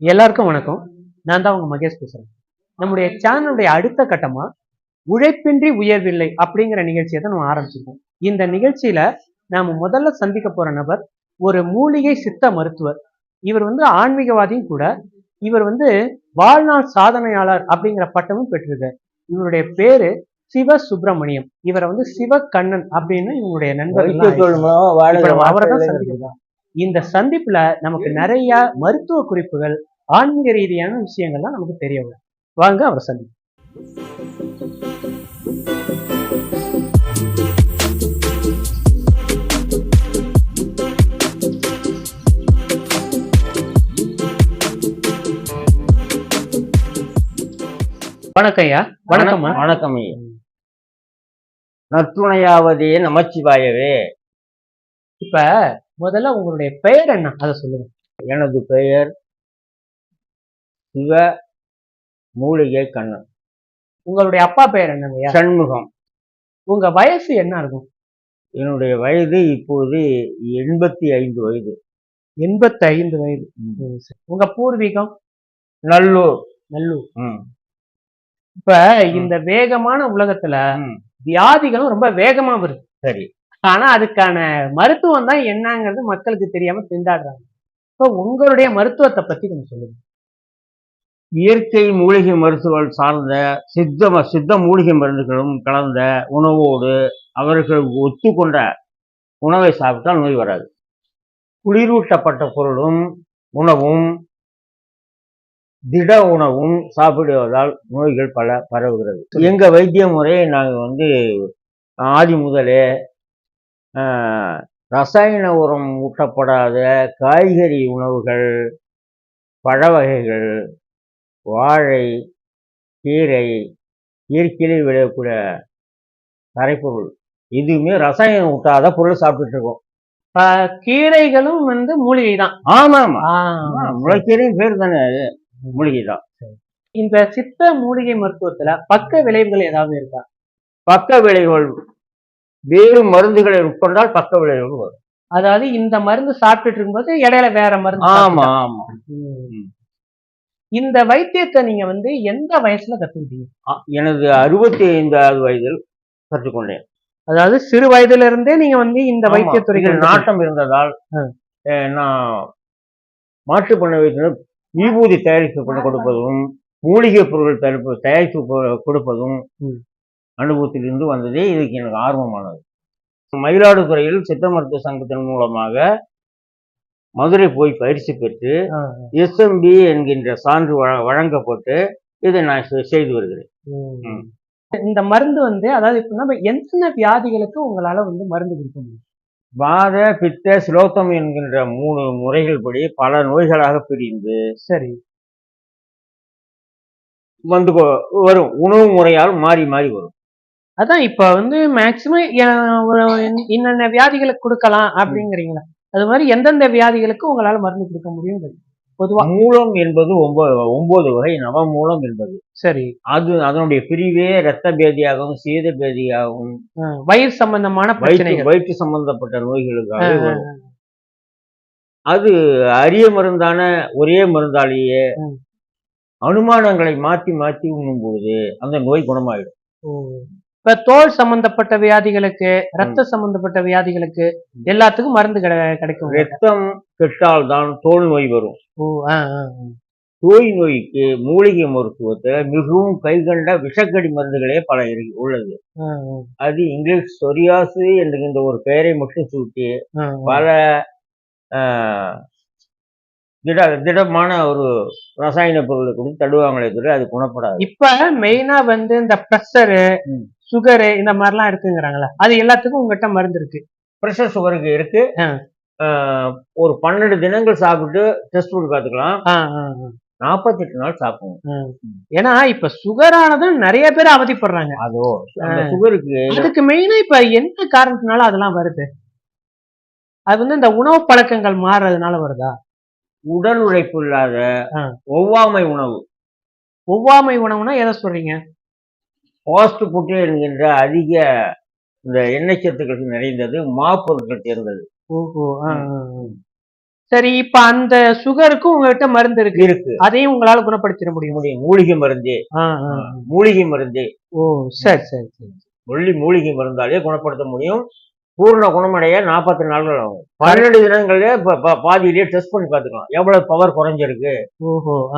எல்லாருக்கும் வணக்கம். நான் தான் உங்க மகேஷ் பேசுறேன். நம்முடைய சேனலுடைய அடுத்த கட்டமா உழைப்பின்றி உயர்வில்லை அப்படிங்கிற நிகழ்ச்சியை தான் நம்ம ஆரம்பிச்சிருக்கோம். இந்த நிகழ்ச்சியில நாம முதல்ல சந்திக்க போற நபர் ஒரு மூலிகை சித்த மருத்துவர். இவர் வந்து ஆன்மீகவாதியும் கூட. இவர் வந்து வாழ்நாள் சாதனையாளர் அப்படிங்கிற பட்டமும் பெற்றிருக்கார். இவருடைய பேரு சிவ சுப்பிரமணியம் இவரை வந்து சிவகண்ணன் அப்படின்னு இவங்களுடைய நண்பர்கள் அவரை தான் இந்த சந்திப்புல நமக்கு நிறைய மருத்துவ குறிப்புகள் ஆன்மீக ரீதியான விஷயங்கள்லாம் நமக்கு தெரிய வரும். வாங்க அவரை சந்திப்போம். வணக்கம் ஐயா. வணக்கம்மா. வணக்கம் ஐயா. நற்றுணையாவதே நமச்சிவாயவே. இப்ப முதல்ல உங்களுடைய பெயர் என்ன? அதை சொல்லுங்க. எனது பெயர் சிவ மூலிகை கண்ணன். உங்களுடைய அப்பா பெயர் என்னங்க சண்முகம். உங்க வயசு என்ன இருக்கும்? என்னுடைய வயது இப்போது எண்பத்தி ஐந்து வயது. எண்பத்தி ஐந்து வயது. உங்க பூர்வீகம்? நல்லூர். நல்லூர். இப்ப இந்த வேகமான உலகத்துல. வியாதிகளும் ரொம்ப வேகமா வருது. சரி. ஆனா அதுக்கான மருத்துவம் தான் என்னங்கிறது மக்களுக்கு தெரியாம திண்டாடுறாங்க. இப்போ உங்களுடைய மருத்துவத்தை பத்தி கொஞ்சம் சொல்லுங்க. இயற்கை மூலிகை மருத்துவம் சார்ந்த சித்த சித்த மூலிகை மருந்துகளும் கலந்த உணவோடு அவர்கள் ஒத்துக்கொண்ட உணவை சாப்பிட்டால் நோய் வராது. குளிரூட்டப்பட்ட பொருளும் உணவும் திட உணவும் சாப்பிடுவதால் நோய்கள் பல பரவுகிறது. எங்கள் வைத்திய முறையை நாங்கள் வந்து ஆதி முதலே ரசாயன உரம் ஊட்டப்படாத காய்கறி உணவுகள் பழ வகைகள் வாழை கீரை இயற்கையிலே விளையக்கூடிய கரைப்பொருள் எதுவுமே ரசாயனம் ஊட்டாத பொருள் சாப்பிட்டுட்டு இருக்கோம் கீரைகளும் வந்து மூலிகை தான் ஆமா ஆமா முளைக்கீரையும் பேர் தானே மூலிகை தான் இந்த சித்த மூலிகை மருத்துவத்துல பக்க விளைவுகள் ஏதாவது இருக்கா? பக்க விளைவுகள் வேறு மருந்துகளை உட்கொண்டால் பக்க விளைவுகள் வரும். அதாவது இந்த மருந்து சாப்பிட்டுட்டு இருக்கும்போது இடையில வேற மருந்து ஆமா. ஆமா. இந்த வைத்தியத்தை நீங்க வந்து எந்த வயசுல கத்துக்கிட்டீங்க? எனது அறுபத்தி ஐந்தாவது வயதில் கற்றுக்கொண்டேன். அதாவது சிறு வயதுல இருந்தே நீங்க வந்து இந்த இதில் நாட்டம் இருந்ததால் நான் மாட்டு பண்ண வைத்தியம் விபூதி தயாரித்து கொண்டு கொடுப்பதும் மூலிகை பொருட்கள் தயாரிப்பு கொடுப்பதும். அனுபவத்திலிருந்து வந்ததே இதுக்கு எனக்கு ஆர்வமானது. மயிலாடுதுறையில் சித்த மருத்துவ சங்கத்தின் மூலமாக மதுரை போய் பயிற்சி பெற்று எஸ்எம்பி என்கின்ற சான்று வழ- வழங்கப்பட்டு இதை நான் செய்து வருகிறேன். இந்த மருந்து வந்து அதாவது இப்ப நம்ம எத்தனை வியாதிகளுக்கு உங்களால வந்து மருந்து கொடுக்க முடியும்? வாத பித்த சிலோத்தம் என்கின்ற மூணு முறைகள் படி பல நோய்களாக பிரிந்து சரி. வந்து வரும். உணவு முறையால் மாறி மாறி வரும். அதான் இப்ப வந்து மேக்சிமம் ஒரு இன்னென்ன வியாதிகளுக்கு கொடுக்கலாம் அப்படிங்கிறீங்களா? அது மாதிரி எந்தெந்த வியாதிகளுக்கு உங்களால மருந்து கொடுக்க முடியும் பொதுவா. மூலம் என்பது ஒன்பது ஒன்பது வகை நவமூலம் என்பது. சரி. அது அதனுடைய பிரிவே இரத்த பேதியாகவும் சீத பேதியாகவும். வயிறு சம்பந்தமான பிரச்சனைகள். வயிற்று சம்பந்தப்பட்ட நோய்களுக்காக அது அரிய மருந்தான ஒரே மருந்தாலேயே. அனுமானங்களை மாற்றி மாற்றி உண்ணும்போது அந்த நோய் குணமாயிடும். இப்ப தோல் சம்பந்தப்பட்ட வியாதிகளுக்கு ரத்த சம்பந்தப்பட்ட வியாதிகளுக்கு எல்லாத்துக்கும் மருந்து கிடை- கிடைக்கும். ரத்தம் கெட்டால்தான் தோல் நோய் வரும். தோய் நோய்க்கு மூலிகை மருத்துவத்தை மிகவும் கைகண்ட விஷக்கடி மருந்துகளே பல உள்ளது. அது இங்கிலீஷ் சொரியாசு என்கின்ற ஒரு பெயரை மட்டும் சூட்டி. பல திட திடமான ஒரு ரசாயன பொருளை கொடுத்து தடுவாங்களே தவிர அது குணப்படாது. இப்ப மெயினா வந்து இந்த ப்ரெஷரு. சுகரு இந்த மாதிரிலாம் இருக்குங்கிறாங்களா அது எல்லாத்துக்கும் உங்ககிட்ட மருந்து இருக்கு. ப்ரெஷர் சுகருக்கு இருக்கு. ஒரு பன்னெண்டு தினங்கள் சாப்பிட்டு டெஸ்ட் பண்ணி பார்த்துக்கலாம். ஆ. நாற்பத்தெட்டு நாள் சாப்பிடணும் ஏன்னா இப்ப சுகரானதும் நிறைய பேர் அவதிப்படுறாங்க. அதோ சுகருக்கு அதுக்கு மெயினா இப்ப என்ன காரணத்தினால அதெல்லாம் வருது? அது வந்து இந்த உணவு பழக்கங்கள் மாறுறதுனால வருதா? உடல் உழைப்பு இல்லாத. ஒவ்வாமை உணவு. ஒவ்வாமை உணவுனா எதை சொல்றீங்க? ஃபாஸ்ட் ஃபுட் என்கின்ற அதிக இந்த எண்ணெய் சத்துக்கள் நிறைந்தது சேர்ந்தது. ஆ, ஆ, ஆ. சரி இப்ப அந்த சுகருக்கும் உங்ககிட்ட மருந்து இருக்கு. இருக்கு. அதையும் உங்களால குணப்படுத்திட முடியும்? முடியும். மூலிகை மருந்து. மூலிகை மருந்து. ஓ சரி சரி சரி. ஒல்லி மூலிகை மருந்தாலே குணப்படுத்த முடியும். பூர்ண குணமடைய நாற்பத்தி நாட்கள் ஆகும். பன்னெண்டு தினங்களே ப- ப- பாதியிலேயே டெஸ்ட் பண்ணி பார்த்துக்கலாம். எவ்வளவு பவர் குறைஞ்சிருக்கு? ஓஹோ.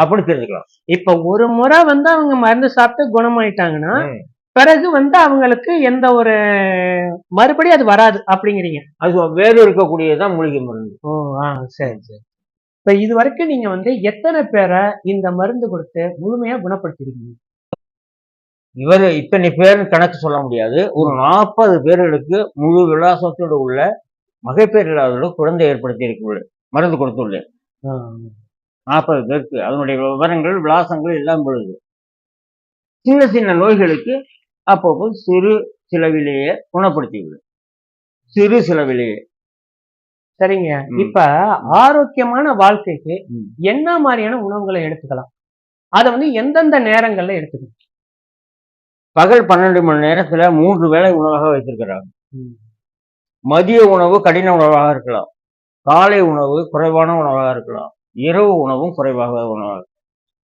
அப்படின்னு தெரிஞ்சுக்கலாம். இப்ப ஒரு முறை வந்து அவங்க மருந்து சாப்பிட்டு குணமாயிட்டாங்கன்னா. பிறகு வந்து அவங்களுக்கு எந்த ஒரு மறுபடியும் அது வராது அப்படிங்கிறீங்க. அது வேறு இருக்கக்கூடியதுதான் மூலிகை மருந்து. ஓ ஆ சரி சரி. இப்ப இது வரைக்கும் நீங்க வந்து எத்தனை பேரை இந்த மருந்து கொடுத்து முழுமையா குணப்படுத்திருக்கீங்க? இவர் இத்தனை பேர் கணக்கு சொல்ல முடியாது. ஒரு நாற்பது பேர்களுக்கு முழு விலாசத்தோடு உள்ள மகப்பேறு இல்லாதவர்களுக்கு குழந்தை ஏற்படுத்தி இருக்கிறேன் மருந்து கொடுத்துள்ளேன் நாற்பது பேருக்கு. அதனுடைய விவரங்கள் விலாசங்கள் எல்லாம் பொழுது. சின்ன சின்ன நோய்களுக்கு அப்பப்போ சிறு செலவிலேயே குணப்படுத்தியுள்ளேன் சிறு செலவிலேயே. சரிங்க. இப்ப ஆரோக்கியமான வாழ்க்கைக்கு. என்ன மாதிரியான உணவுகளை எடுத்துக்கலாம்? அதை வந்து எந்தெந்த நேரங்கள்ல எடுத்துக்கணும்? பகல் பன்னெண்டு மணி நேரத்துல மூன்று வேளை உணவாக வைத்திருக்கிறாங்க. மதிய உணவு கடின உணவாக இருக்கலாம். காலை உணவு குறைவான உணவாக இருக்கலாம். இரவு உணவும் குறைவாக உணவாக.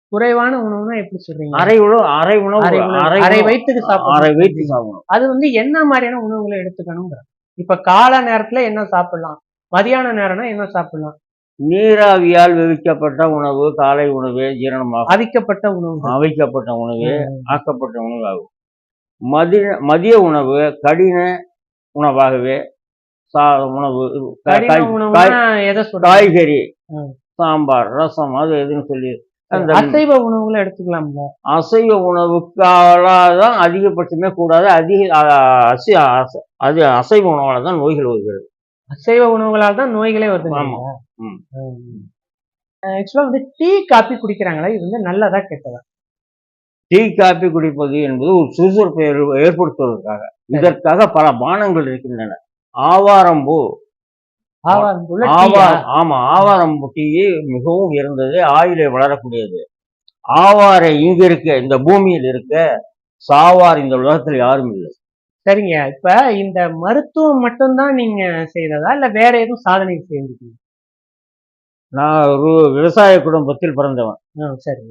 குறைவான உணவுனா எப்படி சொல்றீங்க? அரை உணவு அரை உணவு அரை உணவு, அரை அரை உணவு- வயிற்றுக்கு சாப்பிடணும். அரை வயிற்று சாப்பிடணும். அது வந்து என்ன மாதிரியான உணவுகளை எடுத்துக்கணுங்கிற இப்ப காலை நேரத்துல என்ன சாப்பிடலாம்? மதியான நேரம்னா என்ன சாப்பிடலாம்? நீராவியால் வேவிக்கப்பட்ட உணவு காலை உணவு ஜீரணமாகும். அவிக்கப்பட்ட உணவுகள் அவிக்கப்பட்ட உணவு. ஆக்கப்பட்ட உணவு ஆகும் மதிய மதிய உணவு கடின உணவாகவே சா உணவு காய்கறி. சாம்பார் ரசம் அது எதுன்னு சொல்லி அசைவ உணவுகளை எடுத்துக்கலாம்ல? அசைவ உணவுக்காலதான் அதிகபட்சமே கூடாது. அதிக அது அசைவ உணவால தான் நோய்கள் வருகிறது. அசைவ உணவுகளால் தான் நோய்களே வருது ஆமா. ஆக்சுவலா வந்து டீ காபி குடிக்கிறாங்களா இது வந்து நல்லதா கெட்டதா? டீ காபி குடிப்பது என்பது ஒரு சுறுசுறுப்பை ஏற்ப- ஏற்படுத்துவதற்காக. இதற்காக பல பானங்கள் இருக்கின்றன. ஆவாரம்பூ ஆவாரம் ஆமா ஆவாரம்பூ டீ மிகவும் உயர்ந்தது ஆயிலை வளரக்கூடியது. ஆவாரை இங்க இருக்க இந்த பூமியில் இருக்க சாவார் இந்த உலகத்தில் யாரும் இல்லை. சரிங்க. இப்ப இந்த மருத்துவம் மட்டும்தான் நீங்க செய்ததா இல்ல வேற எதுவும் சாதனை செய்திருக்கீங்க நான் ஒரு விவசாய குடும்பத்தில் பிறந்தவன். சரி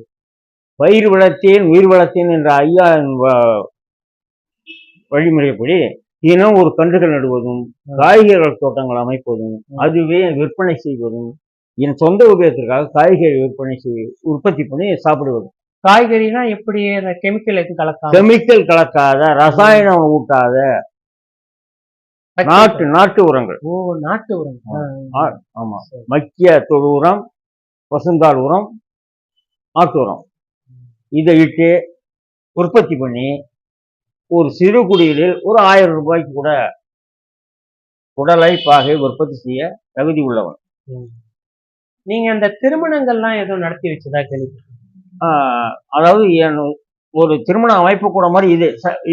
பயிர் வளர்த்தேன் உயிர் வளர்த்தேன் என்ற ஐயா வழிமுறைப்படி தினம் ஒரு கன்றுகள் நடுவதும் காய்கறிகள் தோட்டங்கள் அமைப்பதும் அதுவே விற்பனை செய்வதும் என் சொந்த உபயோகத்திற்காக காய்கறி விற்பனை செய்ய உற்பத்தி பண்ணி சாப்பிடுவது காய்கறினா எப்படி? கெமிக்கல் எதுவும் கலக்காம? கெமிக்கல் கலக்காத ரசாயனம் ஊட்டாத நாட்டு நாட்டு உரங்கள். ஓ நாட்டு ஆ, ஆமா. மக்கிய தொழு உரம் பசுந்தாள் உரம் ஆட்டு உரம். இதை இட்டு உற்பத்தி பண்ணி ஒரு சிறு குடியிலில் ஒரு ஆயிரம் ரூபாய்க்கு கூட உடலை பாகை உற்பத்தி செய்ய தகுதி உள்ளவன். நீங்க அந்த திருமணங்கள்லாம் எதுவும் நடத்தி வச்சதா கேள்வி அதாவது ஒரு திருமண அமைப்பு கூட மாதிரி இது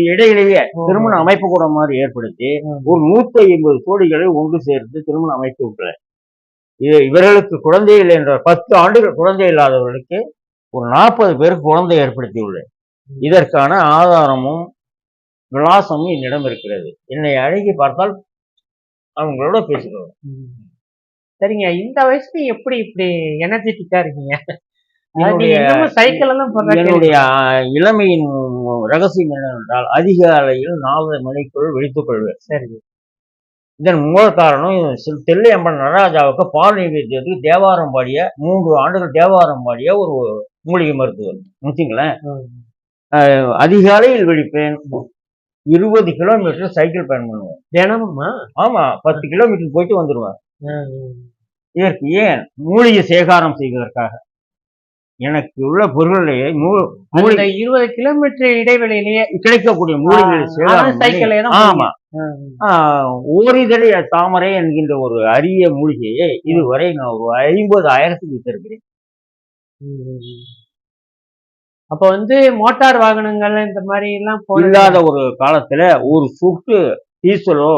இடையிலேயே திருமண அமைப்பு கூட மாதிரி ஏற்படுத்தி ஒரு நூத்தி ஐம்பது கோடிகளை ஒன்று சேர்த்து திருமணம் அமைத்து விட்டுறேன் இது இவர்களுக்கு குழந்தை இல்லை என்ற பத்து ஆண்டுகள் குழந்தை இல்லாதவர்களுக்கு ஒரு நாற்பது பேருக்கு குழந்தை ஏற்படுத்தி உள்ளேன் இதற்கான ஆதாரமும் விலாசமும் என்னிடம் இருக்கிறது. என்னை அணுகி பார்த்தால் அவங்களோட பேசுகிறோம். சரிங்க. இந்த வயசுல எப்படி இப்படி எனர்ஜெட்டிக்கா இருக்கீங்க? என்னுடைய இளமையின் ரகசியம் என்னவென்றால் அதிகாலையில் நாலரை மணிக்குள் விழித்துக் கொள்வேன். சரி. இதன் மூல காரணம் தில்லையம்பன் நடராஜாவுக்கு பால் நைவேத்தியத்துக்கு தேவாரம் பாடிய மூன்று ஆண்டுகள் தேவாரம் பாடிய ஒரு மூலிகை மருத்துவர். வச்சுங்களேன் ம். அதிகாலையில் விழிப்பேன். இருபது கிலோமீட்டர் சைக்கிள் பயணம் பண்ணுவேன் தினமுமா? ஆமா பத்து கிலோமீட்டர் போயிட்டு வந்துடுவேன். இதற்கு ஏன் மூலிகை சேகாரம் செய்வதற்காக? எனக்கு உள்ள மூலிகை இருபது கிலோமீட்டர் இடைவெளியிலேயே கிடைக்கக்கூடிய பண்ணி- தான் ஆமா. ஓரிதழி தாமரை என்கின்ற ஒரு அரிய மூலிகையை இதுவரை நான் ஒரு ஐம்பது ஆயிரத்துக்கு வித்திருக்கிறேன். அப்ப வந்து மோட்டார் வாகனங்கள் இந்த மாதிரி எல்லாம் இல்லாத ஒரு காலத்துல ஒரு சுட்டு டீசலோ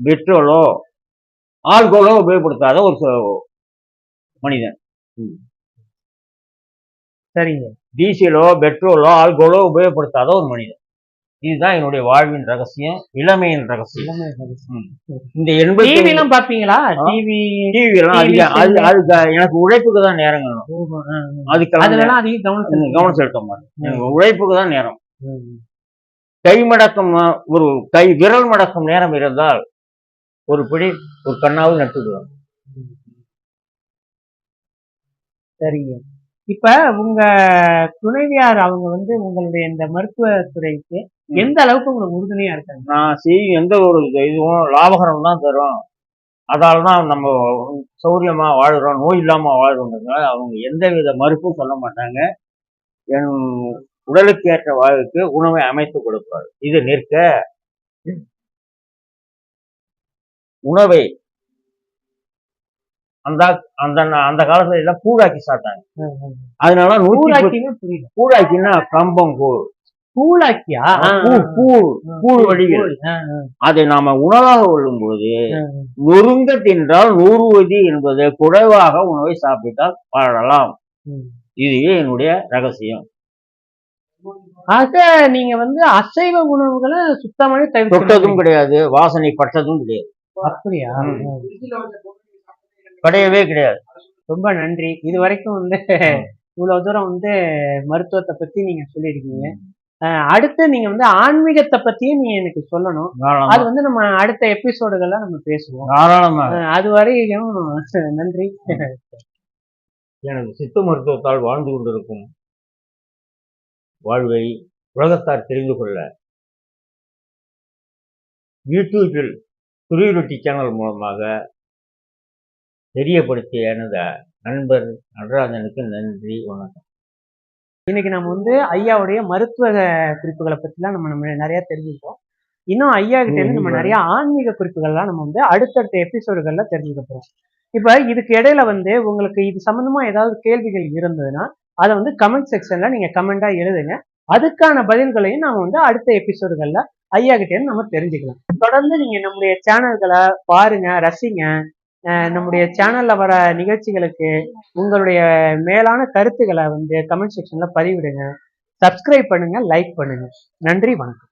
பெட்ரோலோ ஆல்கோலோ உபயோகப்படுத்தாத ஒரு மனிதன். சரிங்க. டீசலோ பெட்ரோலோ ஆல்கோலோ உபயோகப்படுத்தாத ஒரு மனிதன். இதுதான் என்னுடைய வாழ்வின் ரகசியம் இளமையின் ரகசியம். இந்த எண்பத்தி டிவி எல்லாம் பாப்பீங்களா. டிவி டிவி எல்லாம் TV அதிகம். அது. அதுக்கு எனக்கு உழைப்புக்கு தான் நேரம் வேணும். அதுக்கெல்லாம் அதுலலாம் அதிக கவனம். கவனம் செலுத்த மாட்டேன். எனக்கு உழைப்புக்கு தான் நேரம். கை மடக்கம் ஒரு கை விரல் மடக்கம் நேரம் இருந்தால் ஒரு பிடி ஒரு கண்ணாவது நட்டுடுவேன் சரிங்க. இப்ப உங்க துணைவியார் அவங்க வந்து உங்களுடைய இந்த மருத்துவ துறைக்கு. எந்த அளவுக்கு உங்களுக்கு உறுதுணையா இருக்காங்க? நான் செய்யும் எந்த ஒரு இதுவும் லாபகரம் தான் தரும். அதால தான் நம்ம சௌரியமா வாழ்கிறோம் நோய் இல்லாம வாழ்றோம்ன்றதுனால அவங்க எந்த வித மறுப்பும் சொல்ல மாட்டாங்க. என் உடலுக்கு ஏற்ற வாழ்வுக்கு உணவை அமைத்து கொடுப்பார் இது நிற்க உணவை அந்த அந்த அந்த காலத்துல எல்லாம் கூழாக்கி சாப்பிட்டாங்க. அதனால கூழாக்கினா புரியல கூழாக்கின்னா கம்பம் கூழ் கூழாக்கியா? கூழ் கூழ் ஆ, அதை நாம உணவாக கொள்ளும்போது ஆ. நொறுங்க தின்றால் நூறுவதி என்பது குறைவாக உணவை சாப்பிட்டால் வாழலாம். இதுவே என்னுடைய ரகசியம். ஆக நீங்க வந்து அசைவ உணவுகளை தவிர்த்து தொட்டதும் கிடையாது வாசனை பட்டதும் கிடையாது. அப்படியா. கிடையவே கிடையாது. ரொம்ப நன்றி. இது வரைக்கும் வந்து இவ்வளவு தூரம் வந்து மருத்துவத்தை பத்தி நீங்க சொல்லியிருக்கீங்க. அடுத்து நீங்க வந்து ஆன்மீகத்தை பத்தியும் நீங்க எனக்கு சொல்லணும். அது. வந்து நம்ம அடுத்த எபிசோடுகள்ல நம்ம பேசுவோம். அது வரையும் நன்றி. எனது சித்த மருத்துவத்தால் வாழ்ந்து கொண்டிருக்கும் வாழ்வை உலகத்தார் தெரிந்து கொள்ள யூடியூபில் துருவி ரொட்டி சேனல் மூலமாக தெரியப்படுத்திய எனது நண்பர் நடராஜனுக்கு நன்றி வணக்கம். இன்னைக்கு நம்ம வந்து ஐயாவுடைய மருத்துவ குறிப்புகளை பத்திலாம் நம்ம நம்ம நிறைய தெரிஞ்சுக்கிட்டோம். இன்னும் ஐயா கிட்ட இருந்து நம்ம நிறைய ஆன்மீக குறிப்புகள்லாம் நம்ம வந்து அடுத்தடுத்த எபிசோடுகள்ல தெரிஞ்சுக்க போறோம். இப்ப இதுக்கு இடையில வந்து உங்களுக்கு இது சம்பந்தமா ஏதாவது கேள்விகள் இருந்ததுன்னா அதை வந்து கமெண்ட் செக்ஷன்ல நீங்க கமெண்டா எழுதுங்க. அதுக்கான பதில்களையும் நாம வந்து அடுத்த எபிசோடுகள்ல ஐயா கிட்ட இருந்து நம்ம தெரிஞ்சுக்கலாம். தொடர்ந்து நீங்க நம்முடைய சேனல்களை பாருங்க ரசிங்க. நம்முடைய சேனல்ல வர நிகழ்ச்சிகளுக்கு உங்களுடைய மேலான கருத்துக்களை வந்து கமெண்ட் செக்ஷன்ல பதிவிடுங்க. சப்ஸ்கிரைப் பண்ணுங்க லைக் பண்ணுங்க. நன்றி வணக்கம்.